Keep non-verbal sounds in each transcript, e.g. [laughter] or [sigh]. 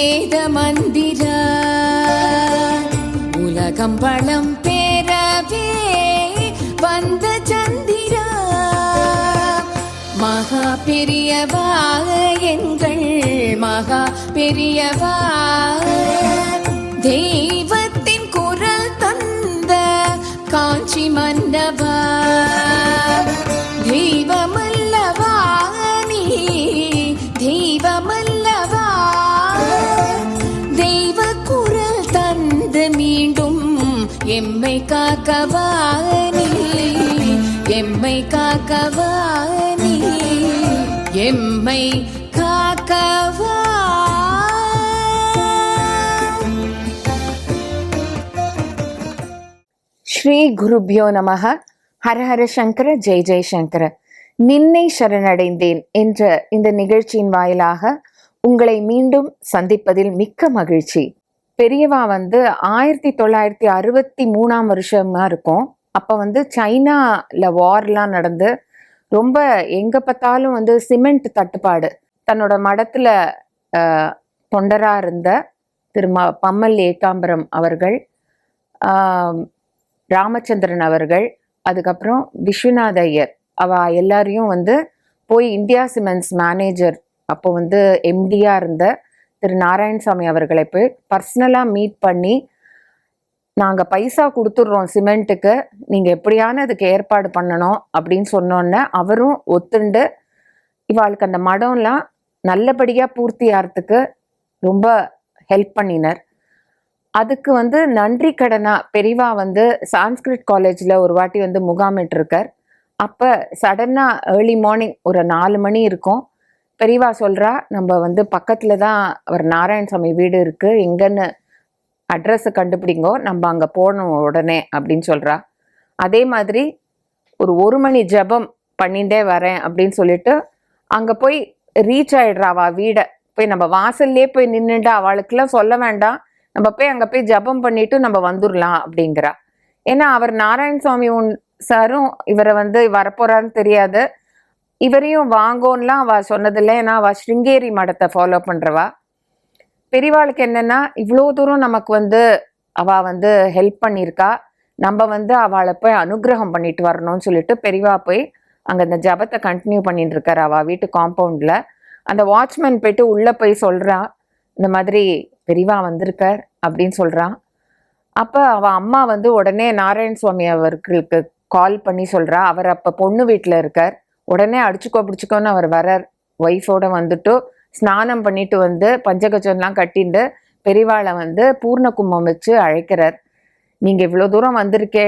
வேத மந்திர. உலகம் பணம் பேரவே வந்த சந்திரா. மகா பெரியவா எங்கள் மகா பெரியவா. காக்கவா நீ எம்மை காக்கவா நீ எம்மை காக்கவா ஸ்ரீ குருபியோ நமக ஹரஹர சங்கர ஜெய் ஜெய்சங்கர நின்னை சரணடைந்தேன் என்ற இந்த நிகழ்ச்சியின் வாயிலாக உங்களை மீண்டும் சந்திப்பதில் மிக்க மகிழ்ச்சி. பெரியவா வந்து ஆயிரத்தி தொள்ளாயிரத்தி அறுபத்தி மூணாம் வருஷமா இருக்கும். அப்போ வந்து சைனால வார்லாம் நடந்து ரொம்ப எங்கே பார்த்தாலும் வந்து சிமெண்ட் தட்டுப்பாடு. தன்னோட மடத்தில் தொண்டராக இருந்த திரு ம- பம்மல் ஏகாம்பரம் அவர்கள் ராமச்சந்திரன் அவர்கள் அதுக்கப்புறம் விஸ்வநாத ஐயர். அவ எல்லாரையும் வந்து போய் இந்தியா சிமெண்ட்ஸ் மேனேஜர் அப்போ வந்து எம்டியாக இருந்த திரு நாராயணசாமி அவர்களை போய் பர்சனலாக மீட் பண்ணி நாங்கள் பைசா கொடுத்துட்றோம் சிமெண்ட்டுக்கு நீங்கள் எப்படியான இதுக்கு ஏற்பாடு பண்ணணும் அப்படின்னு சொன்னோன்னே அவரும் ஒத்துண்டு இவாளுக்கு அந்த மடம்லாம் நல்லபடியாக பூர்த்தி ஆகிறதுக்கு ரொம்ப ஹெல்ப் பண்ணினர். அதுக்கு வந்து நன்றி கடனா பெரிவா வந்து சான்ஸ்கிரிட் காலேஜில் ஒரு வாட்டி வந்து முகாமிட்டிருக்கார். அப்போ சடனாக ஏர்லி மார்னிங் ஒரு நாலு மணி இருக்கும். பெரியவா சொல்கிறா நம்ம வந்து பக்கத்தில் தான் அவர் நாராயணசாமி வீடு இருக்குது எங்கன்னு அட்ரஸை கண்டுபிடிங்கோ நம்ம அங்கே போகணும் உடனே அப்படின்னு சொல்கிறா அதே மாதிரி ஒரு ஒரு மணி ஜெபம் பண்ணிகிட்டே வரேன் அப்படின்னு சொல்லிட்டு அங்கே போய் ரீச் ஆகிடுறாவா வீடை. போய் நம்ம வாசல்லே போய் நின்றுட்டு அவளுக்கெல்லாம் சொல்ல வேண்டாம். நம்ம போய் அங்கே போய் ஜெபம் பண்ணிட்டு நம்ம வந்துடலாம் அப்படிங்கிறா. ஏன்னா அவர் நாராயணசாமி உன் சாரும் இவரை வந்து வரப்போறாருன்னு தெரியாது. இவரையும் வாங்கோன்லாம் அவள் சொன்னதில்லை. ஏன்னா அவள் ஸ்ருங்கேரி மடத்தை ஃபாலோ பண்ணுறவா பெரியவாளுக்கு என்னென்னா இவ்வளோ தூரம் நமக்கு வந்து அவள் வந்து ஹெல்ப் பண்ணியிருக்கா. நம்ம வந்து அவளை போய் அனுகிரகம் பண்ணிட்டு வரணும்னு சொல்லிட்டு பெரியவா போய் அங்கே அந்த ஜபத்தை கண்டினியூ பண்ணிட்டு இருக்கார் அவள் வீட்டு காம்பவுண்டில் அந்த வாட்ச்மேன் போயிட்டு உள்ளே போய் சொல்கிறான் இந்த மாதிரி பெரியவா வந்திருக்கார் அப்படின்னு சொல்கிறான் அப்போ அவள் அம்மா வந்து உடனே நாராயண சுவாமி அவர்களுக்கு கால் பண்ணி சொல்கிறா அவர் அப்போ பொண்ணு வீட்டில் இருக்கார். உடனே அடிச்சுக்கோ பிடிச்சிக்கோன்னு அவர் வரார் ஒய்ஃபோட வந்துட்டு ஸ்நானம் பண்ணிட்டு வந்து பஞ்சகஜம்லாம் கட்டிட்டு பெரிவாளை வந்து பூர்ண கும்பம் வச்சு அழைக்கிறார். நீங்கள் இவ்வளோ தூரம் வந்திருக்கே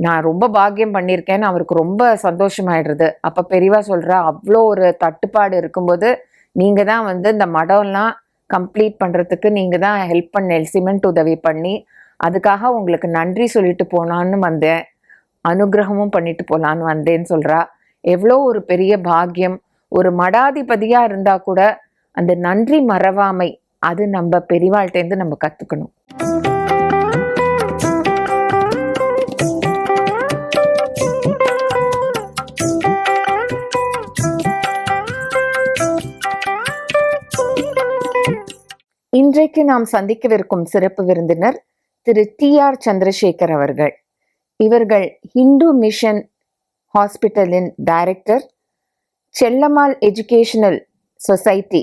நான் ரொம்ப பாக்கியம் பண்ணியிருக்கேன்னு அவருக்கு ரொம்ப சந்தோஷமாயிடுறது. அப்போ பெரியவா சொல்கிறா அவ்வளோ ஒரு தட்டுப்பாடு இருக்கும்போது நீங்கள் தான் வந்து இந்த மடம்லாம் கம்ப்ளீட் பண்ணுறதுக்கு நீங்கள் தான் ஹெல்ப் பண்ண சிமெண்ட் உதவி பண்ணி அதுக்காக உங்களுக்கு நன்றி சொல்லிட்டு போனான்னு வந்தேன். அனுகிரகமும் பண்ணிட்டு போகலான்னு வந்தேன்னு சொல்கிறா எவ்வளோ ஒரு பெரிய பாக்கியம். ஒரு மடாதிபதியாக இருந்தால் கூட அந்த நன்றி மறவாமை அது நம்ம பெரிவாழ்கிட்டேருந்து நம்ம கற்றுக்கணும் இன்றைக்கு நாம் சந்திக்கவிருக்கும் சிறப்பு விருந்தினர் திரு டி ஆர் சந்திரசேகர் அவர்கள். இவர்கள் ஹிந்து மிஷன் ஹாஸ்பிட்டலின் டைரக்டர் செல்லம்மாள் எஜுகேஷனல் சொசைட்டி.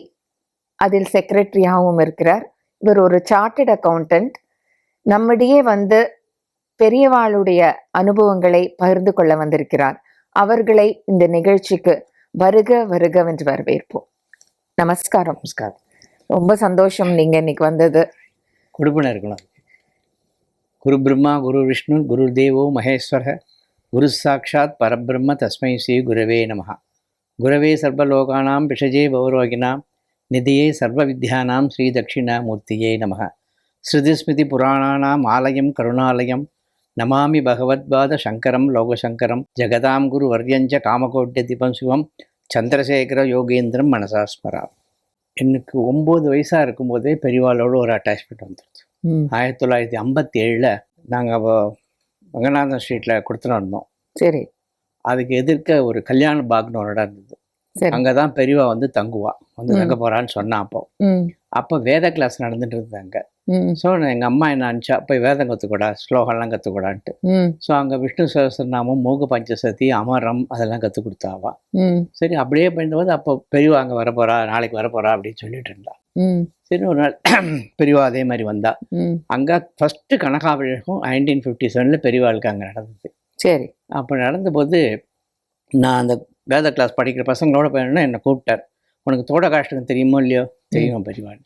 அதில் செக்ரட்டரியாகவும் இருக்கிறார். இவர் ஒரு சார்ட்டர்ட் அக்கவுண்டன்ட். நம்மிடையே வந்து பெரியவாளுடைய அனுபவங்களை பகிர்ந்து கொள்ள வந்திருக்கிறார். அவர்களை இந்த நிகழ்ச்சிக்கு வருக வருக என்று வரவேற்போம். நமஸ்காரம். நமஸ்காரம். ரொம்ப சந்தோஷம் நீங்க இன்னைக்கு வந்தது. கொடுப்பனை இருக்கணும் குரு பிரம்மா குரு விஷ்ணு குரு தேவோ மகேஸ்வர குரு சாட்சாத் பரபிரம்ம தஸ்மை ஸ்ரீ குரவே நம குரவே சர்வலோகானாம் விஷஜே பௌரோகினாம் நிதியே சர்வ வித்யானாம் ஸ்ரீ தட்சிணாமூர்த்தியே நம ஸ்ருதிஸ்மிருதி புராணானாம் ஆலயம் கருணாலயம் நமாமி பகவத்பாத சங்கரம் லோகசங்கரம் ஜெகதாம் குரு வர்யஞ்ச காமகோட்டிய தீபம் சிவம் சந்திரசேகர யோகேந்திரம் மனசாஸ்மரா எனக்கு ஒம்பது வயசாக இருக்கும்போதே பெரியவாளோட ஒரு அட்டாச்மெண்ட் வந்துடுச்சு ஆயிரத்தி தொள்ளாயிரத்தி ஐம்பத்தி ஏழில் நாங்கள் ரங்கநாதன் ஸ்ட்ரீட்டில் கொடுத்துட்டு இருந்தோம் சரி. அதுக்கு எதிர்க்க ஒரு கல்யாண பாக்னு ஒரு இடம் இருந்தது அங்கே தான் பெரியவா வந்து தங்குவா. வந்து. தங்க போகிறான்னு சொன்னான் அப்போ. அப்போ வேத கிளாஸ் நடந்துட்டு இருந்தாங்க ம், ஸோ எங்கள் அம்மா என்ன அனுப்பிச்சா போய் வேதம் கற்றுக்கூடா ஸ்லோகம்லாம் கற்றுக்கூடான்ட்டு ஸோ அங்கே விஷ்ணு சகஸ்ரநாமம் மூக பஞ்சசதி அமரம் அதெல்லாம் கற்றுக் கொடுத்தாவா சரி அப்படியே போயிருந்தபோது அப்போ பெரியவா அங்கே வரப்போறா நாளைக்கு வரப்போறா அப்படின்னு சொல்லிட்டு இருந்தா. சரி ஒரு நாள் பெரியவா அதே மாதிரி வந்தா. அங்கே ஃபஸ்ட்டு கனகாபிஷேகம் நைன்டீன் ஃபிஃப்டி செவனில் பெரியவாளுக்கு அங்கே நடந்தது. சரி. அப்போ நடந்தபோது நான் அந்த வேத கிளாஸ் படிக்கிற பசங்களோட போயணுன்னா என்னை கூப்பிட்டார். உனக்கு தோட காஷ்டகம் தெரியுமோ இல்லையோ? தெரியும் பெரியவாள்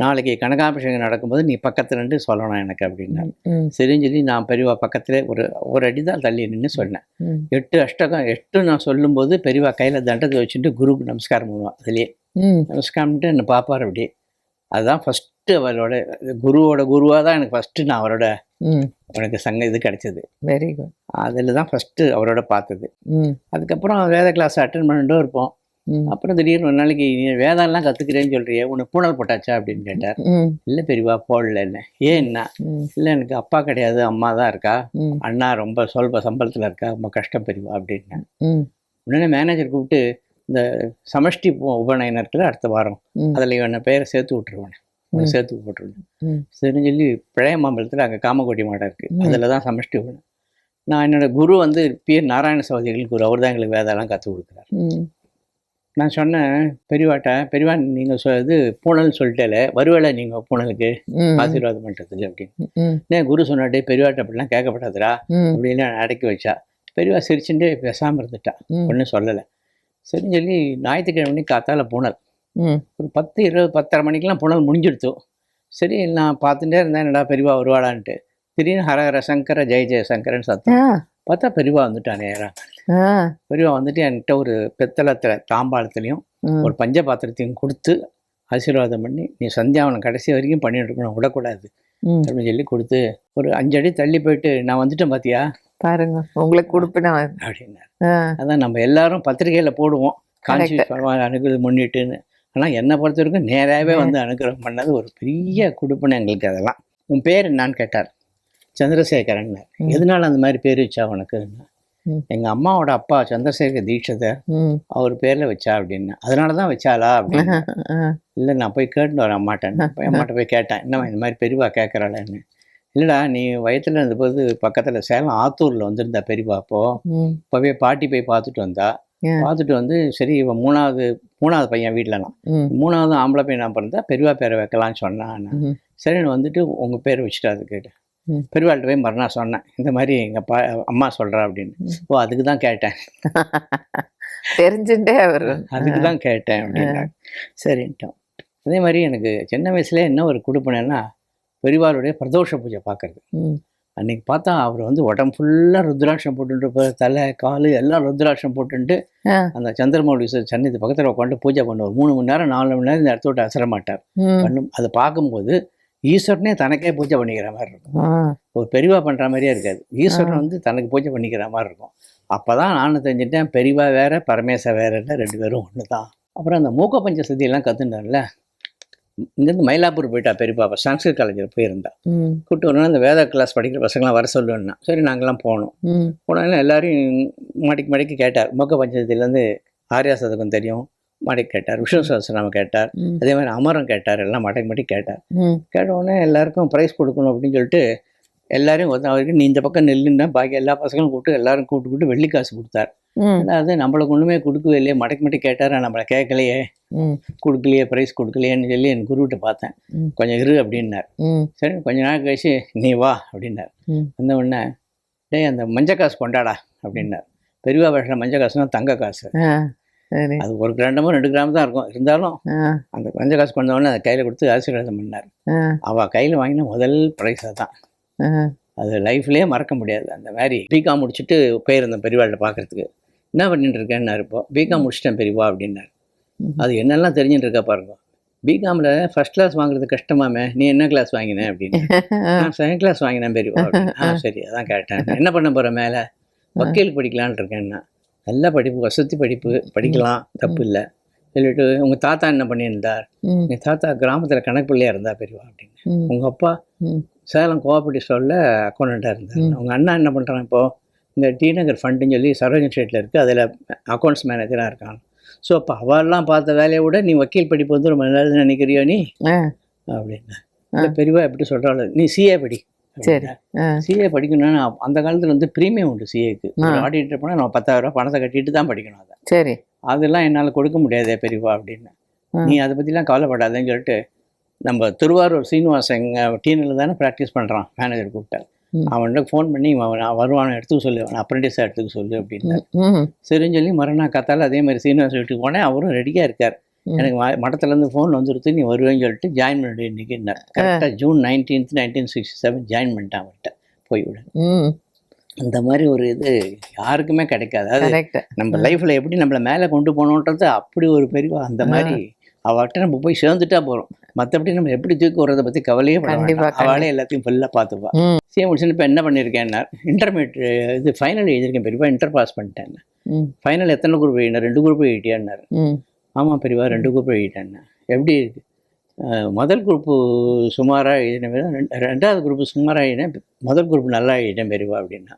நாளைக்கு கனகாபிஷேகம் நடக்கும்போது நீ பக்கத்துல நின்று சொல்லணும் எனக்கு அப்படின்னா சரின்னு சொல்லி நான் பெரியவா பக்கத்துல ஒரு ஒரு அடி தான் தள்ளி நின்று சொன்னேன். எட்டு அஷ்டகம் எட்டு நான் சொல்லும்போது பெரியவா கையில் தண்டத்தை வச்சுட்டு குருவுக்கு நமஸ்காரம் பண்ணுவான் அதுலேயே. நமஸ்காரம்ட்டு என்னை பார்ப்பார் அப்படியே அதுதான் ஃபஸ்ட்டு அவரோட குருவோட குருவாக தான் எனக்கு ஃபஸ்ட்டு நான் அவரோட. எனக்கு சங்க இது கிடைச்சது. வெரி குட் அதில் தான் ஃபஸ்ட்டு அவரோட பார்த்தது. அதுக்கப்புறம் வேத கிளாஸ் அட்டன் பண்ணிட்டு இருப்போம். அப்புறம் திடீர்னு ஒரு நாளைக்கு நீ வேதம்லாம் கற்றுக்கிறேன்னு சொல்கிறியே உனக்கு பூனல் போட்டாச்சா? அப்படின்னு கேட்டார். இல்லை பெரியவா போடல என்ன. ஏன் என்ன? இல்லை எனக்கு அப்பா கிடையாது அம்மா தான் இருக்கா. அண்ணா ரொம்ப சொல்ப சம்பளத்தில் இருக்கா ரொம்ப கஷ்டம் பெரியவா அப்படின்னேன் ம், உடனே மேனேஜர் கூப்பிட்டு இந்த சமஷ்டி உப- உபநயனம் இருக்குல்ல அடுத்த வாரம். அதில் இவனை பேரை சேர்த்து விட்டுருவேன். சேர்த்து போட்டுருவேன். ம். சரின்னு சொல்லி பழைய மாம்பலத்தில் அங்கே காமகோட்டி மாடம் இருக்குது. அதில் தான் சமஷ்டி உபநயனம். நான் என்னோட குரு வந்து பி. என். நாராயண சகோதரிகள் குரு. அவர் தான் எங்களுக்கு வேதம்லாம் கற்றுக் கொடுக்குறாரு. நான் சொன்னேன் பெரியவாட்ட பெரியவா நீங்கள் சொ இது பூனல்னு சொல்லிட்டேல வருவேல நீங்கள் பூனலுக்கு ஆசீர்வாதம் பண்ணுறதுக்கு அப்படின்னு. ஏன் குரு சொன்னாட்டே பெரியவாட்ட அப்படிலாம் கேட்கப்படாதுடா ம், அப்படின்னு அடக்கி வச்சா. பெரியவா சிரிச்சுட்டு பேசாமல் இருந்துட்டா. ஒன்றும் சொல்லலை. சரின்னு சொல்லி ஞாயிற்றுக்கிழமை காத்தால பூனல். ஒரு பத்து இருபது பத்தரை மணிக்கெலாம் புனல் முடிஞ்சிடுத்து சரி நான் பார்த்துட்டே இருந்தேன் என்னடா பெரியவா வருவாளான்ட்டு. திடீர்னு ஹரஹர சங்கர ஜெய ஜெய சங்கரன் சத்தம். பார்த்தா பெரியவா வந்துட்டான் நேரா ஆ, பெரியவா வந்துட்டு என்கிட்ட ஒரு பித்தளத்தில் தாம்பாளத்துலேயும் ஒரு பஞ்ச பாத்திரத்தையும் கொடுத்து ஆசீர்வாதம் பண்ணி நீ சந்தியாவனம் கடைசி வரைக்கும் பண்ணிட்டு இருக்கணும் விடக்கூடாது. அப்படின்னு சொல்லி கொடுத்து ஒரு அஞ்சடி தள்ளி போயிட்டு நான் வந்துட்டேன் பாத்தியா? பாருங்க உங்களுக்கு கொடுப்பினா அப்படின்னாரு ஆ, அதான் நம்ம எல்லாரும் பத்திரிகையில் போடுவோம். காஞ்சி அனுகிரகம் முன்னிட்டுன்னு ஆனால் என்னை பொறுத்த வரைக்கும் நேராகவே வந்து அனுகிரகம் பண்ணது ஒரு பெரிய கொடுப்பனை எங்களுக்கு அதெல்லாம். உன் பேர் என்னான்னு கேட்டார். சந்திரசேகரன். எதனால அந்த மாதிரி பேர் வச்சா உனக்கு. எங்கள் அம்மாவோட அப்பா சந்திரசேகர் தீட்சத்தை அவர் பேரில் வச்சா அப்படின்னு. அதனால தான் வச்சாளா அப்படின்னு. இல்லை நான் போய் கேட்டுட்டு வரேன் அம்மாட்டேன் போய் அம்மாட்ட போய் கேட்டேன். என்னம்மா இந்த மாதிரி பெரியவா கேட்குறாளேன்னு இல்லைடா நீ வயத்தில் இருந்தபோது பக்கத்தில் சேலம் ஆத்தூரில் வந்திருந்தா பெரியவா அப்போ. இப்போவே பாட்டி போய் பார்த்துட்டு வந்தா. பார்த்துட்டு வந்து சரி இவன் மூணாவது மூணாவது பையன் வீட்டிலலாம் ம், மூணாவது ஆம்பளை பையன் பிறந்தா பெரியவா பேரை வைக்கலாம்னு சொன்னான் நான். சரின்னு வந்துட்டு உங்கள் பேர் வச்சுட்டு அதுக்கு ம். பெரியவாள்கிட்ட போய் மறுநாள் சொன்னேன் இந்த மாதிரி எங்கள் பா அம்மா சொல்கிறா அப்படின்னு. ஓ அதுக்கு தான் கேட்டேன். தெரிஞ்சுட்டே அவர். அதுக்கு தான் கேட்டேன் அப்படின்னா சரின்ட்டோம். அதே மாதிரி எனக்கு சின்ன வயசுல என்ன ஒரு கொடுப்பனேன்னா பெரியவாளுடைய பிரதோஷ பூஜை பார்க்கறது. அன்னைக்கு பார்த்தா அவர் வந்து உடம்பு ஃபுல்லாக ருத்ராட்சம் போட்டுட்டு தலை கால் எல்லாம் ருத்ராட்சம் போட்டுட்டு. அந்த சந்திரமௌலி சன்னிதி பக்கத்தில் உட்காந்து பூஜை பண்ணுவார். மூணு மணி நேரம் நாலு மணி நேரம் இந்த இடத்த விட்டு அசர மாட்டார். ம், பண்ணும் அதை பார்க்கும்போது ஈஸ்வரனே தனக்கே பூஜை பண்ணிக்கிற மாதிரி இருக்கும். ஒரு பெரியவா பண்ணுற மாதிரியே இருக்காது. ஈஸ்வரன் வந்து தனக்கு பூஜை பண்ணிக்கிற மாதிரி இருக்கும். அப்போ தான் நானும் தெரிஞ்சுட்டேன் பெரியவா வேற பரமேச வேற இல்லை ரெண்டு பேரும் ஒன்று தான் அப்புறம் அந்த மூக்க பஞ்ச சதியெல்லாம் கற்றுட்டார்ல இங்கேருந்து மயிலாப்பூர் போயிட்டா பெரியப்பா அப்போ சான்ஸ்கிரிட் காலேஜில் போயிருந்தா. கூப்பிட்டு நாள் இந்த வேத கிளாஸ் படிக்கிற பசங்களாம் வர சொல்லுவேன்னா சரி நாங்கள்லாம் போனோம். போனாலும் எல்லாரையும் மடிக்கு மடிக்கு கேட்டார். மூக்க பஞ்சத்திலேருந்து ஆர்யா சதகம் தெரியும். மடக்கி கேட்டார். விஷ்ணு சஹஸ்ரநாமம் கேட்டார். அதே மாதிரி அமரம் கேட்டார். எல்லாம் மடக்கு மடக்கி கேட்டார். உடனே எல்லாருக்கும் ப்ரைஸ் கொடுக்கணும் அப்படின்னு சொல்லிட்டு எல்லாரையும் ஒருத்தன் அவருக்கு நீ இந்த பக்கம் நெல்லுன்னா பாக்கி எல்லா பசங்களும் கூப்பிட்டு எல்லாரும் கூப்பிட்டு கூப்பிட்டு வெள்ளி காசு கொடுத்தார். அதாவது நம்மளுக்கு ஒன்றுமே கொடுக்கவே இல்லையே. மடக்கு மட்டி கேட்டாரா நம்மளை கேட்கலையே. கொடுக்கலையே ப்ரைஸ் கொடுக்கலையேன்னு சொல்லி என் குருவிட்ட பார்த்தேன். கொஞ்சம் இரு அப்படின்னார். சரி கொஞ்ச நாள் கழிச்சு நீ வா அப்படின்னார். வந்த உடனே டேய் அந்த மஞ்சள் காசு கொண்டாடா அப்படின்னார். பெரியவா வருஷம் மஞ்சள் காசுனா தங்க காசு. அது ஒரு கிராமோ ரெண்டு கிராம் தான் இருக்கும். இருந்தாலும் அந்த மஞ்சள் காசு கொண்ட உடனே அதை கையில் கொடுத்து ஆசீர்வாதம் பண்ணார். அவள் கையில் வாங்கின முதல் ப்ரைஸை தான் அது லைஃப்லேயே மறக்க முடியாது. அந்த மாதிரி பிகாம் முடிச்சுட்டு போயிருந்தேன் பெரியவாள்கிட்ட பார்க்கறதுக்கு என்ன பண்ணிட்டு இருக்கேன்னாரு இப்போ பிகாம் முடிச்சிட்டேன் பெரியவா அப்படின்னாரு. அது என்னெல்லாம் தெரிஞ்சுட்டு இருக்கா பாருங்க. பிகாமில் ஃபர்ஸ்ட் கிளாஸ் வாங்குறது கஷ்டமாமே நீ என்ன கிளாஸ் வாங்கினேன் அப்படின்னு. [laughs] நான் செகண்ட் கிளாஸ் வாங்கினேன் பெரியவா ஆ [laughs] சரி அதான் கேட்டேன். என்ன பண்ண போகிற மேலே? வக்கீல் படிக்கலான்னு இருக்கேன்னா. நல்ல படிப்பு வசதி படிப்பு படிக்கலாம் தப்பு இல்லை. சொல்லிட்டு உங்கள் தாத்தா என்ன பண்ணியிருந்தார்? எங்கள் தாத்தா கிராமத்தில் கணக்கு பிள்ளையா இருந்தா பெரியவா அப்படின்னு. உங்கள் அப்பா சேலம் கோஆபரேட்டிவ் ஸ்டோரில் அக்கௌண்டண்ட்டாக இருந்தார். அவங்க அண்ணா என்ன பண்ணுறான் இப்போது இந்த டி நகர் ஃபண்டுன்னு சொல்லி சரோஜன் ஸ்ட்ரீட்டில் இருக்குது அதில் அக்கௌண்ட்ஸ் மேனேஜராக இருக்கான். ஸோ அப்போ அவெல்லாம் பார்த்த வேலையை விட நீ வக்கீல் படிப்பு வந்து ரொம்ப நல்லதுன்னு நினைக்கிறியோ நீ? அப்படின்னா. பெரியவா எப்படி சொல்கிறாள் நீ சிஏ படி. சரி. சிஏ படிக்கணும்னா அந்த காலத்தில் வந்து ப்ரீமியம் உண்டு சிஏக்கு ஆ. ஒரு ஆடிட்டர் போனால் நம்ம பத்தாயிரம் ரூபாய் பணத்தை கட்டிட்டு தான் படிக்கணும் அதை. சரி. அதெல்லாம் என்னால் கொடுக்க முடியாதே பெரியவா அப்படின்னு. நீ அதை பற்றிலாம் கவலைப்படாதேன்னு சொல்லிட்டு நம்ம திருவாரூர் சீனிவாசன் டீனில் தானே ப்ராக்டிஸ் பண்ணுறான் மேனேஜர் கூப்பிட்டார். அவன்கிட்ட ஃபோன் பண்ணி அவன் வருவானை எடுத்துக்க சொல்லு அவன் அப்ரெண்டிஸாக எடுத்துக்க சொல்லு அப்படின்னு. சரின்னு சொல்லி மறுநாள் கத்தால அதே மாதிரி சீனிவாசன் வீட்டுக்கு போனேன் அவரும் ரெடியாக இருக்கார். எனக்கு மடத்துலேருந்து ஃபோன் வந்துருத்து நீ வருவேன்னு சொல்லிட்டு ஜாயின் பண்ணிட்டு இன்னைக்கு கரெக்டாக June nineteenth nineteen sixty seven join பண்ணிட்டான் அவன்கிட்ட. போய் விட. ம். அந்த மாதிரி ஒரு இது யாருக்குமே கிடைக்காது. அது நம்ம லைஃப்ல எப்படி நம்மள மேலே கொண்டு போகணுன்றது அப்படி ஒரு பெரிய அந்த மாதிரி அவர்கிட்ட நம்ம போய் சேர்ந்துட்டா போறோம். மற்றபடி நம்ம எப்படி தூக்கி விடுறத பத்தி கவலையே வேண்டாம். அவளே எல்லாத்தையும் ஃபுல்லாக பார்த்துப்பா. ம். சிஏ முடிச்சுன்னு இப்போ என்ன பண்ணியிருக்கேன்னா இன்டர்மீடியட் இது ஃபைனல் எழுதியிருக்கேன் பெரியப்பா இன்டர் பாஸ் பண்ணிட்டேன். ஃபைனல் எத்தனை குரூப் எழுதினேன் ரெண்டு குரூப் எழுதிட்டேன்னாரு ம். ஆமாம் பெரியவா ரெண்டு குரூப் எழுதிட்டேன் எப்படி இருக்கு? அஹ், முதல் குரூப்பு சுமாராக எழுதினேன் ரெண்டு- ரெண்டாவது குரூப் சுமாராக எழுதினேன் முதல் குரூப் நல்லா எழுதிட்டேன் பெரியவா அப்படின்னா.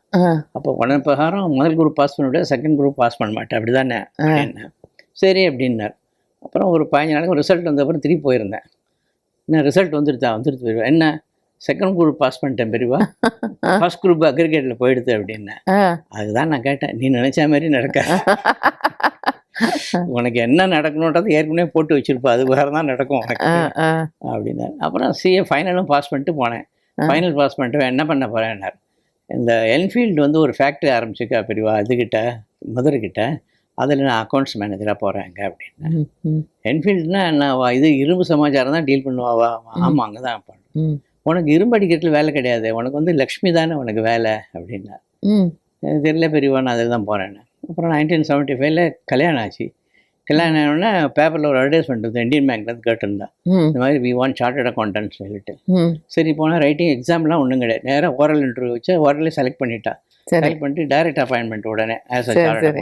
அப்போ உடனே பிரகாரம் முதல் குரூப் பாஸ் பண்ணிவிட செகண்ட் குரூப் பாஸ் பண்ண மாட்டேன். அப்படி தானே சரி அப்படின்னார். அப்புறம் ஒரு பதினஞ்சு நாளைக்கு ரிசல்ட் வந்தப்பறம் திருப்பி போயிருந்தேன். என்ன ரிசல்ட் வந்துருத்தா வந்துருத்து பெரியவா. என்ன? செகண்ட் குரூப் பாஸ் பண்ணிட்டேன் பெரியவா. ஃபர்ஸ்ட் குரூப் அக்ரிகேட்டில் போயிடுது அப்படின்னேன். ஆ. அதுதான் நான் கேட்டேன். நீ நினச்ச மாதிரி நடக்க. [laughs] உனக்கு என்ன நடக்கணுன்றது ஏற்கனவே போட்டு வச்சிருப்பா. அது வேறு தான் நடக்கும் உனக்கு. அப்படின்னாரு அப்புறம் சிஏ ஃபைனலும் பாஸ் பண்ணிட்டு போனேன். ஃபைனல் பாஸ் பண்ணிட்டு என்ன பண்ண போகிறேன்னார் இந்த என்ஃபீல்டு வந்து ஒரு ஃபேக்ட்ரி ஆரம்பிச்சிருக்கா பெரியவா இதுகிட்ட மதுரைக்கிட்ட அதில் நான் அக்கௌண்ட்ஸ் மேனேஜராக போகிறேங்க அப்படின்னு. என்ஃபீல்டுனா நான் இது இரும்பு சமாச்சாரம் தான் டீல் பண்ணுவாவா? ஆமாம் அங்கே தான் பண்ணு ம். உனக்கு இரும்பு அடிக்கிறதுல வேலை கிடையாது. உனக்கு வந்து லக்ஷ்மி தானே உனக்கு வேலை அப்படின்னா. தெரியல பெரியவா நான் அதில் தான் போகிறேன்னு அப்புறம் நைன்டீன் செவன்ட்டி ஃபைவ்ல கல்யாணம் ஆச்சு. கல்யாணம் ஆனோடனே பேப்பரில் ஒரு அட்வர்டைஸ்மெண்ட் வந்து இந்தியன் பேங்க்லேருந்து கேட்டிருந்தேன் இந்த மாதிரி வி வாண்ட் சார்ட்டட் அக்கௌண்டன்ட் சொல்லிட்டு. சரி போனால் ரைட்டிங் எக்ஸாம்லாம் ஒன்றும் கிடையாது. நேராக ஓரல் இன்டர்வியூ வச்சு ஓரலே செலக்ட் பண்ணிட்டா. செலக்ட் பண்ணிட்டு டைரக்ட் அப்பாயின்மெண்ட் உடனே ஆஸ் அ சரி சார்ட்டட்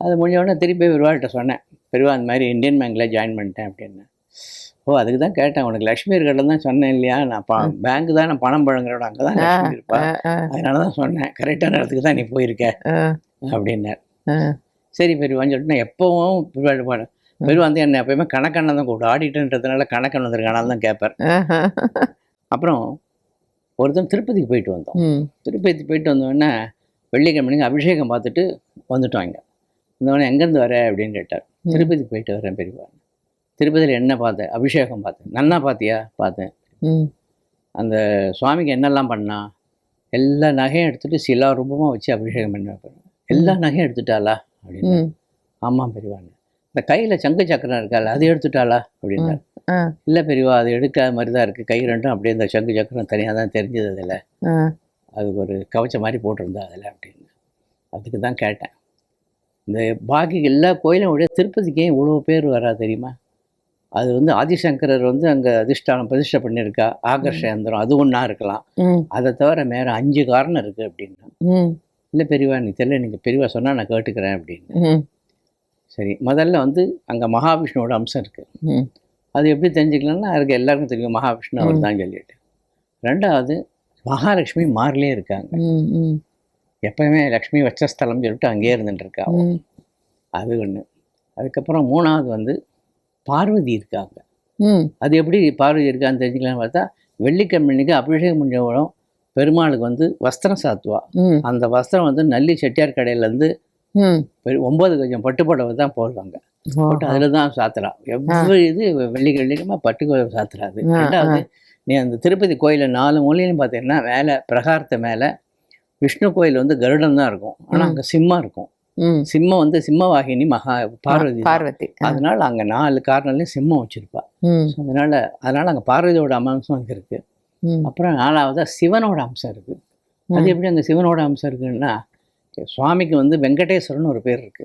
அது முடிஞ்ச உடனே திருப்பி பெருவாள்கிட்ட சொன்னேன் பெருவா அந்த மாதிரி இந்தியன் பேங்க்கில் ஜாயின் பண்ணிட்டேன் அப்படின்னு. ஓ அதுக்கு தான் கேட்டேன் உனக்கு லக்ஷ்மி இருக்கல தான் சொன்னேன் இல்லையா? நான் பா பேங்க் தான் நான் பணம் பழங்குறோட அங்கே தான் லக்ஷ்மி இருப்பா. அதனால தான் சொன்னேன் கரெக்டான இடத்துக்கு தான் நீ போயிருக்க அப்படின்னார். சரி பெரியவான்னு சொல்லிட்டு நான் எப்போவும் பெருவாள் போனேன் பெருவா வந்து என்ன எப்பயுமே கணக்கண்ணன் தான் கூப்பிடும் ஆடிட்டர்ன்றதுனால கணக்கன் வந்திருக்கானால தான் கேட்பார். ஆஹா. அப்புறம் ஒருத்தன் திருப்பதிக்கு போயிட்டு வந்தோம். ம். திருப்பதி போயிட்டு வந்தோடனே வெள்ளிக்கிழமைக்கு அபிஷேகம் பார்த்துட்டு வந்துட்டோம் இங்கே. வந்தோடனே எங்கேருந்து வர? அப்படின்னு கேட்டார். ம். திருப்பதிக்கு போயிட்டு வரேன் பெரியவா. திருப்பதியில் என்ன பார்த்தேன்? அபிஷேகம் பார்த்தேன். நன்னா பார்த்தியா பார்த்தேன். அந்த சுவாமிக்கு என்னெல்லாம் பண்ணா? எல்லா நகையும் எடுத்துட்டு சிலா ரூபமாக வச்சு அபிஷேகம் பண்ணி எல்லா நகையும் எடுத்துட்டாளா? அப்படின்னு ஆமாம் பெரியவான்னு இந்த கையில் சங்கு சக்கரம் இருக்கால அது எடுத்துட்டாளா? அப்படின்னாரு. ஆ. இல்லை பெரியவா அது எடுக்காத மாதிரி தான் இருக்குது கை ரெண்டும் அப்படியே இந்த சங்கு சக்கரம் தனியாக தான் தெரிஞ்சது அதில். அதுக்கு ஒரு கவச்ச மாதிரி போட்டிருந்தா அதில் அப்படின்னு. அதுக்கு தான் கேட்டேன். இந்த பாக்கி எல்லா கோயிலும் விட திருப்பதிக்கு ஏன் இவ்வளோ பேர் வரா தெரியுமா? அது வந்து ஆதிசங்கரர் வந்து அங்கே அதிஷ்டானம் பிரதிஷ்டை பண்ணியிருக்கா ஆகர்ஷ யந்திரம் அது ஒன்றா இருக்கலாம். அதை தவிர மேலே அஞ்சு காரணம் இருக்குது அப்படின்னா. இல்லை பெரியவா எனக்கு தெரியல நீங்கள் பெரியவா சொன்னால் நான் கேட்டுக்கிறேன் அப்படின்னு. சரி முதல்ல வந்து அங்கே மகாவிஷ்ணுவோட அம்சம் இருக்குது அது எப்படி தெரிஞ்சுக்கலாம்னா அதுக்கு எல்லாருக்கும் தெரியும் மகாவிஷ்ணு அவர் தான் சொல்லிட்டு. ரெண்டாவது மகாலட்சுமி மாறிலே இருக்காங்க. ம் ம் எப்பவுமே லக்ஷ்மி வச்ச ஸ்தலம் சொல்லிட்டு அங்கேயே இருந்துட்டு இருக்கா அவ. ம். அது ஒன்று அதுக்கப்புறம் மூணாவது வந்து பார்வதி இருக்காங்க. அது எப்படி பார்வதி இருக்கான்னு தெரிஞ்சுக்கலாம்னு பார்த்தா வெள்ளிக்கிழமைக்கு அபிஷேகம் முடிஞ்சவரும் பெருமாளுக்கு வந்து வஸ்திரம் சாத்துவா. அந்த வஸ்திரம் வந்து நல்லி செட்டியார் கடையிலேருந்து ம். பெரு ஒம்பது கஜம் பட்டு புடவை தான் போடுவாங்க. போட்டு. அதில் தான் சாத்துறா. எவ்வளவு இது வெள்ளிக்கு வெள்ளிக்கமாக பட்டு புடவை சாத்துறாது. ரெண்டாவது நீ அந்த திருப்பதி கோயிலில் நாலு மூலையிலும் பார்த்தீங்கன்னா மேலே பிரகாரத்து மேலே விஷ்ணு கோயில் வந்து கருடன் தான் இருக்கும். ஆனால். அங்கே சிம்மம் இருக்கும். சிம்மம் வந்து சிம்மவாகினி மகா பார்வதி. பார்வதி. அதனால அங்கே நாலு கார்னர்லேயும் சிம்மம் வச்சிருப்பா. அதனால அதனால அங்கே பார்வதியோட அம்சம் அங்கே இருக்கு. அப்புறம் நாலாவதா சிவனோட அம்சம் இருக்கு. அது. எப்படி அங்கே சிவனோட அம்சம் இருக்குன்னா சுவாமிக்கு வந்து வெங்கடேஸ்வரன் ஒரு பேர் இருக்கு.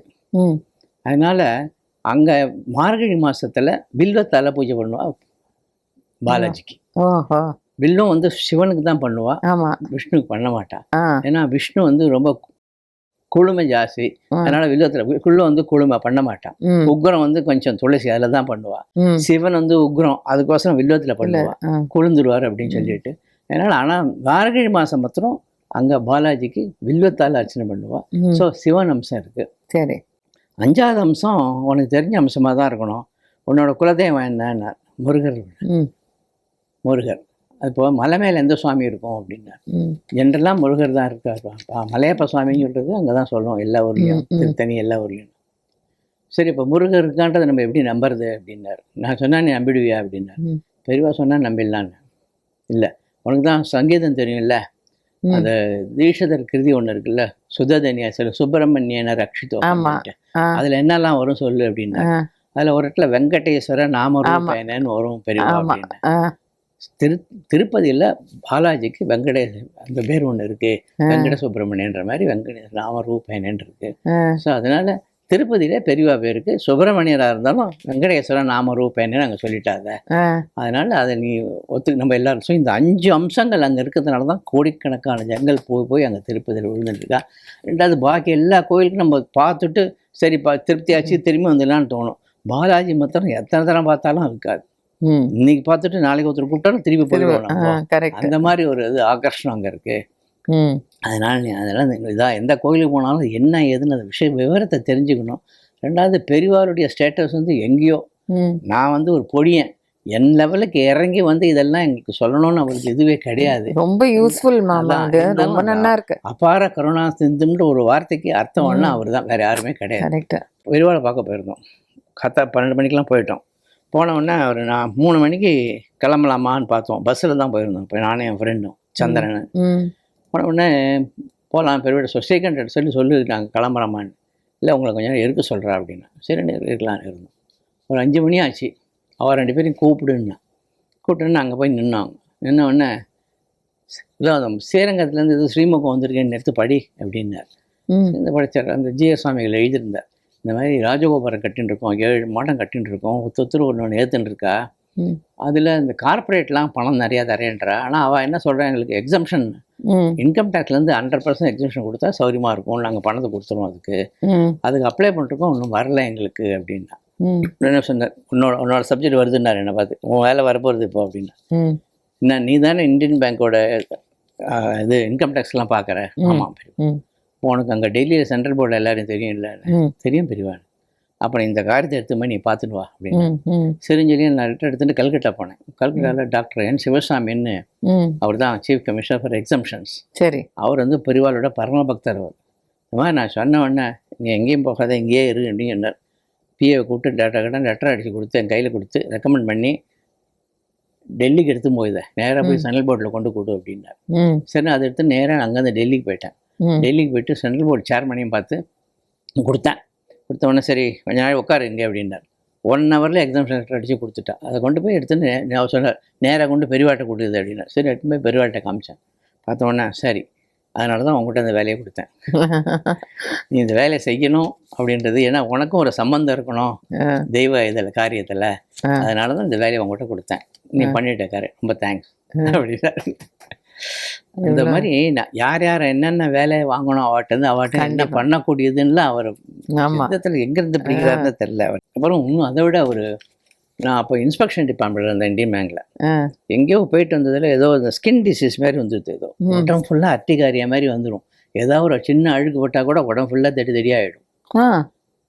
அதனால அங்கே மார்கழி மாசத்துல வில்வத்தால பூஜை பண்ணுவா பாலாஜிக்கு. வில்லும் வந்து சிவனுக்கு தான் பண்ணுவா. ஆமா. விஷ்ணுக்கு பண்ண மாட்டா. ஏன்னா விஷ்ணு வந்து ரொம்ப குளுமை ஜாஸ்தி. அதனால வில்வத்தில் குள்ள வந்து குளுமை பண்ண மாட்டான் உக்ரம் வந்து கொஞ்சம் துளசி அதில் தான் பண்ணுவா. சிவன் வந்து உக்ரம் அதுக்கோசரம் வில்வத்தில் இல்ல. பண்ணுவா. ஆ. குளிந்துருவார் அப்படின்னு சொல்லிட்டு. அதனால் ஆனால் மார்கழி மாதம் மாத்திரம் அங்கே பாலாஜிக்கு வில்வத்தால் அர்ச்சனை பண்ணுவா. ஸோ சிவன் அம்சம் இருக்குது சரி. அஞ்சாவது அம்சம் உனக்கு தெரிஞ்ச அம்சமாக தான் இருக்கணும். உன்னோட குலதெய்வம் என்னன்னார்? முருகர். முருகர். இப்போ மலை மேலே எந்த சுவாமி இருக்கும் அப்படின்னார் ம். ஜென்ரலாக முருகர் தான் இருக்கார். பா- மலையப்ப சுவாமின்னு சொல்கிறது அங்கே தான் சொல்லுவோம் எல்லா ஊர்லேயும். திருத்தணி எல்லா ஊர்லேயும். சரி இப்போ முருகர் இருக்கான்றதை நம்ம எப்படி நம்புறது அப்படின்னார். நான் சொன்னா நீ நம்பிடுவியா அப்படின்னார். ம். பெரியவா சொன்னால் நம்பிடலான்னு. இல்லை உனக்கு தான் சங்கீதம் தெரியும்ல. அந்த தீட்சதர் கிருதி ஒன்று இருக்குல்ல? சுததனியா சில சுப்பிரமணியன ரட்சித்தோ அதில் என்னெல்லாம் வரும் சொல்லு அப்படின்னா அதில் ஒரு இடத்துல வெங்கடேஸ்வர நாம ஆமா. ரூபாயனன்னு வரும் பெரியவா அப்படின்னு திரு திருப்பதியில் பாலாஜிக்கு வெங்கடேஷ் அந்த பேர் ஒன்று இருக்கு. ஆ. வெங்கட சுப்பிரமணியன்ற மாதிரி வெங்கடேஷ் ராம ரூபாயனன் இருக்கு. ஆ. ஸோ அதனால திருப்பதியில பெரியவா பேருக்கு சுப்பிரமணியராக இருந்தாலும் வெங்கடேஸ்வரன் நாம ரூபாயன்னு அங்கே சொல்லிட்டாங்க அதனால அதை நீ ஒத்து நம்ம எல்லாரும் ஸோ இந்த அஞ்சு அம்சங்கள் அங்கே இருக்கிறதுனால தான் கோடிக்கணக்கான ஜனங்கள் போய் போய் அங்கே திருப்பதியில் விழுந்துட்டுருக்கா. ரெண்டாவது பாக்கி எல்லா கோயிலுக்கும் நம்ம பார்த்துட்டு சரி பா திருப்தியாச்சு திரும்பி வந்துடலான்னு தோணும். பாலாஜி மாத்திரம் எத்தனை தரம் பார்த்தாலும் இருக்காது. இன்னைக்கு பார்த்துட்டு நாளைக்கு ஒருத்தர் கூப்பிட்டாலும் திருப்பி கரெக்ட் அந்த மாதிரி ஒரு இது ஆகர்ஷணம் அங்கே இருக்கு. அதனால நீ அதெல்லாம் இதாக எந்த கோயிலுக்கு போனாலும் என்ன ஏதுன்னு அந்த விஷய விவரத்தை தெரிஞ்சுக்கணும். ரெண்டாவது பெரியவாருடைய ஸ்டேட்டஸ் வந்து எங்கேயோ. நான் வந்து ஒரு பொடியன். என் லெவலுக்கு இறங்கி வந்து இதெல்லாம் எங்களுக்கு சொல்லணும்னு அவருக்கு இதுவே கிடையாது. ரொம்ப யூஸ்ஃபுல் ரொம்ப. நல்லா இருக்கு. அபார கருணா சிந்துன்ற ஒரு வார்த்தைக்கு அர்த்தம் ஒன்றா. அவர் தான் வேறு யாருமே கிடையாது. பெரியவாளை பார்க்க போயிருந்தோம். கத்தா பன்னெண்டு மணிக்கெலாம் போயிட்டோம். போன உடனே அவர் நான் மூணு மணிக்கு கிளம்பலாமான்னு பார்த்தோம். பஸ்ஸில் தான் போயிருந்தோம். இப்போ நானும் என் ஃப்ரெண்டும் சந்திரன். போன உடனே போகலாம் பெருவிட சொசைக்கண்ட் சொல்லி சொல்லி நாங்கள் கிளம்புறோமான்னு. இல்லை உங்களை கொஞ்சம் நேரம் இருக்க சொல்கிறா அப்படின்னா. சரி இருக்கலாம்னு இருந்தோம். ஒரு அஞ்சு மணி ஆச்சு. அவள் ரெண்டு பேரையும் கூப்பிடுன்னா. கூப்பிட்டுன்னு அங்கே போய் நின்னாங்க நின்ன உடனே இதோ அந்த ஸ்ரீரங்கத்துலேருந்து இது ஸ்ரீமுகம் வந்திருக்கேன்னு எடுத்து படி அப்படின்னார். இந்த படித்தார் அந்த ஜிஎஸ் சுவாமிகள் எழுதியிருந்தார். இந்த மாதிரி ராஜகோபுரம் கட்டின்னு இருக்கோம் ஏழு மாடம் கட்டின்னு இருக்கோம் ஒருத்தர் ஒன்று ஒன்று ஏற்றுன்னு இருக்கா. அதில் இந்த கார்ப்பரேட்லாம் பணம் நிறையா தரேன்றா. ஆனால் அவள் என்ன சொல்கிறா எங்களுக்கு எக்ஸம்ஷன் இன்கம் டேக்ஸ்லேருந்து ஹண்ட்ரட் பர்சன்ட் எக்ஸம்ஷன் கொடுத்தா சௌரியமாக இருக்கும் நாங்கள் பணத்தை கொடுத்துருவோம் அதுக்கு. அதுக்கு அப்ளை பண்ணிருக்கோம் ஒன்றும் வரல எங்களுக்கு அப்படின்னா. என்ன சொன்னார் உன்னோட உன்னோட சப்ஜெக்ட் வருதுன்னார் என்னை பார்த்து. உன் வேலை வரப்போகிறது இப்போ அப்படின்னா. என்ன நீ தானே இந்தியன் பேங்க்கோட இது இன்கம் டேக்ஸ்லாம் பார்க்குற. ஆமாம் உனக்கு அங்கே டெல்லியில் சென்ட்ரல் போர்டில் எல்லாரும் தெரியும் இல்லை? தெரியும் பெரியவான் அப்புறம் இந்த காரியத்தை எடுத்து போய் நீ பார்த்துட்டு வா அப்படின்னு. சொல்லி நான் லெட்டர் எடுத்துட்டு கல்கட்டா போனேன். கல்கட்டாவில் டாக்டர் என் சிவசாமின்னு அவர் தான் சீஃப் கமிஷனர் ஃபார் எக்ஸம்ஷன்ஸ் சரி. அவர் வந்து பெரியவாளோட பரம பக்தர் அவர். இந்த மாதிரி நான் சொன்ன உடனே நீ எங்கேயும் போகாத இங்கேயே இரு அப்படின்னு சொன்னார். பிஏவை கூப்பிட்டு டேட்டா கடை லெட்டர் அடித்து கொடுத்து என் கையில் கொடுத்து ரெக்கமெண்ட் பண்ணி டெல்லிக்கு எடுத்து போயிதேன் நேராக போய். சென்ட்ரல் போர்டில் கொண்டு கொடு அப்படின்னார். சரி அதை எடுத்து நேராக அங்கேருந்து டெல்லிக்கு போயிட்டேன். டெல்லிக்கு போயிட்டு சென்ட்ரல் போர்டு சேர்மனையும் பார்த்து கொடுத்தேன். கொடுத்த உடனே சரி கொஞ்ச நாள் உட்காரு இங்கே அப்படின்னார். ஒன் ஹவரில் எக்ஸாம் சென்டர் அடித்து கொடுத்துட்டா. அதை கொண்டு போய் எடுத்துன்னு நான் சொன்னார் நேராக கொண்டு பெரியவாட்டை கொடுக்குது அப்படின்னார். சரி எடுத்து போய் பெரியவாட்டை காமிச்சேன். பார்த்த உடனே சரி அதனால தான் உங்கள்கிட்ட அந்த வேலையை கொடுத்தேன். [laughs] நீ இந்த வேலையை செய்யணும் அப்படின்றது ஏன்னா உனக்கும் ஒரு சம்மந்தம் இருக்கணும் தெய்வ இதில் காரியத்தில். அதனால தான் இந்த வேலையை உங்கள்கிட்ட கொடுத்தேன். நீ. பண்ணிட்டேக்காரு ரொம்ப தேங்க்ஸ். அப்படின்னா இந்த மாதிரி நான் யார் யார் என்னென்ன வேலையை வாங்கணும் அவர்கிட்ட அவர்கிட்ட என்ன. பண்ணக்கூடியதுன்னு அவர் ஆமா. சித்தத்தில் எங்கேருந்து பிடிக்கிறாருன்னு தெரில அவர். அப்புறம் இன்னும் அதை விட ஒரு நான் அப்போ இன்ஸ்பெக்ஷன் டிபார்ட்மெண்ட் இருந்தேன் ஆ, எங்கேயோ போயிட்டு வந்ததில் ஏதோ இந்த ஸ்கின் டிசீஸ் மாதிரி வந்துடுது ஏதோ. உடம்பு ஃபுல்லாக அட்டிகாரியா மாதிரி வந்துடும் ஏதாவது ஒரு சின்ன அழுக்கு போட்டால் கூட உடம்பு ஃபுல்லாக தடி தடியாகிடும்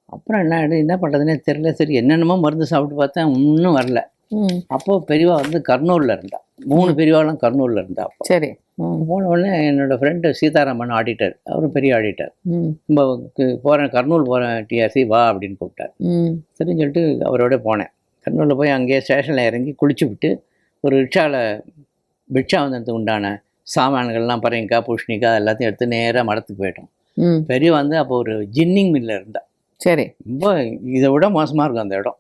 அப்புறம் என்ன என்ன பண்ணுறதுனே தெரில சரி என்னென்னமோ மருந்து சாப்பிட்டு பார்த்தேன் ஒன்றும் வரல. அப்போ பெரியவா வந்து கர்னூலில் இருந்தா. மூணு பெரியவாளும் கர்னூலில் இருந்தா சரி. போன உடனே என்னோடய ஃப்ரெண்டு சீதாராமன் ஆடிட்டர். அவரும் பெரிய ஆடிட்டர். நம்ம போகிறேன் கர்னூல் போகிறேன் டிஆர்சி வா அப்படின்னு கூப்பிட்டார். சரின்னு சொல்லிட்டு அவரோட போனேன். கர்னூலில் போய் அங்கேயே ஸ்டேஷனில் இறங்கி குளிச்சு விட்டு ஒரு ரிக்ஷாவில் பிட்சாவந்தத்துக்கு உண்டான சாமான்கள்லாம் பரங்கிக்காய் பூஷணிக்காய் எல்லாத்தையும் எடுத்து நேராக மடத்துக்கு போயிட்டோம். ம். பெரிய வந்து அப்போ ஒரு ஜின்னிங் மில்ல இருந்தா. சரி. ரொம்ப இதை விட மோசமாக இருக்கும் அந்த இடம்.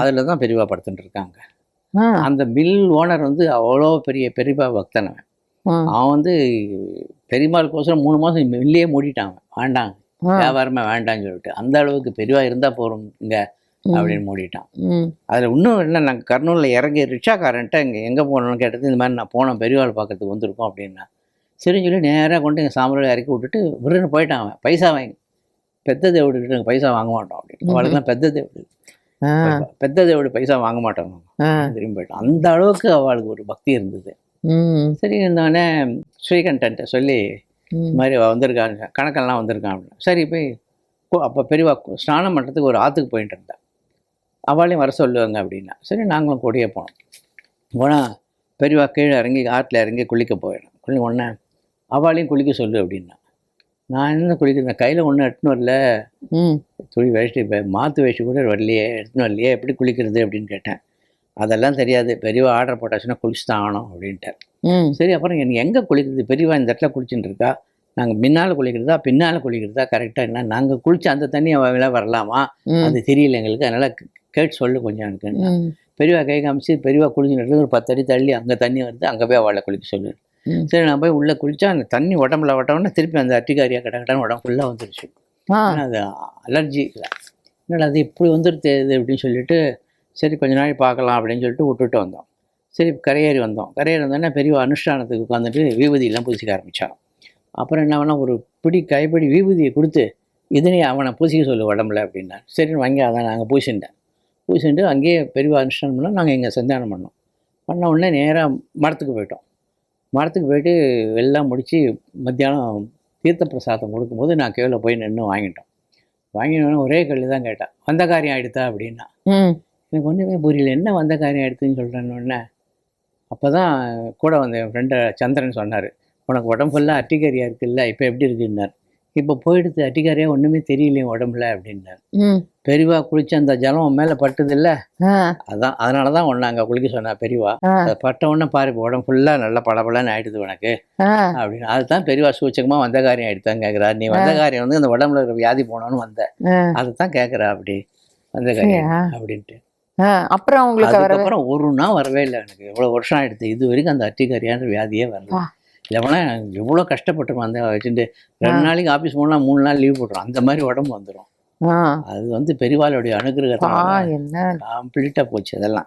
அதில் தான் பெரியவா படுத்துட்டு இருக்காங்க அந்த மில் ஓனர் வந்து அவ்வளோ பெரிய பெரியப்பா பக்தன் அவன். வந்து பெரியம்மாளுக்கோசரம் மூணு மாதம் மில்லையே மூடிட்டான். வேண்டாம். வியாபாரமே வேண்டாம்னு சொல்லிட்டு அந்த அளவுக்கு பெரியவா இருந்தால் போகிறோம் இங்கே அப்படின்னு மூடிட்டான். அதில் இன்னும் என்ன நாங்கள் கர்னூலில் இறங்கி ரிக்ஷாக்காரன்ட்ட இங்கே எங்கே போகணும்னு கேட்டது இந்த மாதிரி நான் போனோம் பெரியவாள் பார்க்கறதுக்கு வந்திருக்கோம் அப்படின்னா. சரின்னு சொல்லி நேராக கொண்டு எங்கள் சாம்பலில் இறக்கி விட்டுட்டு விருன்னு போயிட்டான் அவன். பைசா வாங்கி பெத்த தேவடுக்கிட்ட பைசா வாங்க மாட்டோம் அப்படின்னு. அவளுக்குலாம் பெத்த தேவடு ஆ, பெத்த தேவடு பைசா வாங்க மாட்டோம் ஆ, திரும்பி போயிட்டான் அந்த அளவுக்கு அவளுக்கு ஒரு பக்தி இருந்தது. சரி இருந்தோடனே ஸ்ரீகண்டன்ட்ட சொல்லி ம், இந்த மாதிரி வந்திருக்காங்க கணக்கெல்லாம் வந்திருக்கான் அப்படின்னு. சரி போய் அப்போ பெரியவா ஸ்நானம் பண்ணுறதுக்கு ஒரு ஆற்றுக்கு போயிட்டு இருந்தா. அவளையும் வர சொல்லுவாங்க அப்படின்னா. சரி நாங்களும் கூடயே போனோம். போனால் பெரியவா கீழே இறங்கி ஆற்றுல இறங்கி குளிக்க போயிடும். குளி உடனே அவளையும் குளிக்க சொல்லு அப்படின்னா. நான் என்ன குளிக்கிறேன் கையில் ஒன்றும் எடுத்துன்னு வரல. துணி வேஷ்டி மாற்று வேஷ்டி கூட வரலையே எடுத்துன்னு வரலையே எப்படி குளிக்கிறது அப்படின்னு கேட்டேன். அதெல்லாம் தெரியாது. பெரியவா ஆர்டர் போட்டாச்சுன்னா குளிச்சு தான் ஆகணும் அப்படின்ட்டார் ம், சரி அப்புறம் எனக்கு எங்கே குளிக்கிறது? பெரியவா இந்த இடத்துல குளிச்சுட்டு இருக்கா? நாங்கள் முன்னால் குளிக்கிறதா? பின்னால் குளிக்கிறதா? கரெக்டாக என்ன? நாங்கள் குளிச்ச அந்த தண்ணி அவங்கள வரலாமா? அது தெரியல எங்களுக்கு. அதனால் கேட்டு சொல்லு கொஞ்சம் எனக்கு. பெரியவா கை காமிச்சு பெரியவா குளிச்சுட்டு ஒரு பத்து அடி தள்ளி அங்கே தண்ணி வருது. அங்கே போய் அவளை குளிக்க சொல்லு. சரி நான் போய் உள்ளே குளிச்சா அந்த தண்ணி உடம்புல வட்டவுடனே திருப்பி அந்த அட்டிக்காரியா கட்ட கட்டான்னு உடம்பு ஃபுல்லாக வந்துருச்சு. அது அலர்ஜி இல்லை. என்னடா அது இப்படி வந்துடுது இது அப்படின்னு சொல்லிட்டு சரி கொஞ்ச நாள் பார்க்கலாம் அப்படின்னு சொல்லிட்டு விட்டுட்டு வந்தோம். சரி கரையேறி வந்தோம். கரையேறி வந்தோடனே பெரிய அனுஷ்டானத்துக்கு உட்காந்துட்டு விபூதியெல்லாம் பூசிக்க ஆரம்பித்தான் அப்புறம் என்ன பண்ணா ஒரு பிடி கைப்பிடி விபூதியை கொடுத்து இதனையும் அவனை பூசிக்க சொல்லு உடம்புல அப்படின்னா சரின்னு வாங்கி அதான் நாங்கள் பூசிட்டேன் பூசிட்டு அங்கேயே பெரிய அனுஷ்டானம் பண்ணோம். நாங்கள் இங்கே சந்தானம் பண்ணோம். பண்ண உடனே நேராக மரத்துக்கு போயிட்டோம். மரத்துக்கு போயிட்டு எல்லாம் முடித்து மத்தியானம் தீர்த்த பிரசாதம் கொடுக்கும்போது நான் கீழே போய் நின்று வாங்கிட்டோம். வாங்கினோடனே ஒரே கல் தான் கேட்டேன் வந்த காரியம் ஆயிடுதா அப்படின்னா. எனக்கு ஒன்றுமே புரியல. என்ன வந்த காரியம் ஆயிடுதுன்னு சொல்கிறேன்னொடனே அப்போ தான் கூட வந்த என் ஃப்ரெண்டு சந்திரன் சொன்னார். உனக்கு உடம்பு ஃபுல்லாக அட்டிக்காரியாக இருக்குல்ல இப்போ எப்படி இருக்குன்னார். இப்போ போயிடுது அட்டிக்காரியாக ஒன்றுமே தெரியலையே உடம்புல அப்படின்னார். பெரியவா குளிச்ச அந்த ஜலம் மேலே பட்டுதில்ல? ஆ, அதான் அதனால தான் ஒன்று அங்கே குளிக்க சொன்னா பெரியவா அதை பட்ட உடனே பாரு உடம்பு ஃபுல்லாக நல்லா பளபளன்னு ஆயிடுது உனக்கு. அப்படின்னு. அதுதான் பெரியவா சூச்சகமாக வந்த காரியம் ஆயிடுதான் கேட்குறா நீ வந்த காரியம் வந்து அந்த உடம்புல இருக்கிற வியாதி போனோன்னு வந்த. ஆ, அதை தான் கேட்குறா அப்படி வந்த காரியம்? அப்படின்ட்டு. அப்புறம் உங்களுக்கு வரவே அதுக்கப்புறம் ஒரு நாள் வரவே இல்லை எனக்கு. எவ்வளோ வருஷம் ஆயிடுது. இது வரைக்கும் அந்த அட்டிக்காரியான வியாதியே வரல. இல்லைனா எவ்வளோ கஷ்டப்பட்டுருவோம் அந்த வச்சுட்டு ரெண்டு நாளைக்கு ஆஃபீஸ் போனால் மூணு நாள் லீவ் போட்டுரும். அந்த மாதிரி உடம்பு வந்துடும் அது வந்து பெரியவாளுடைய என்ன? கம்ப்ளீட்டாக போச்சு அதெல்லாம்.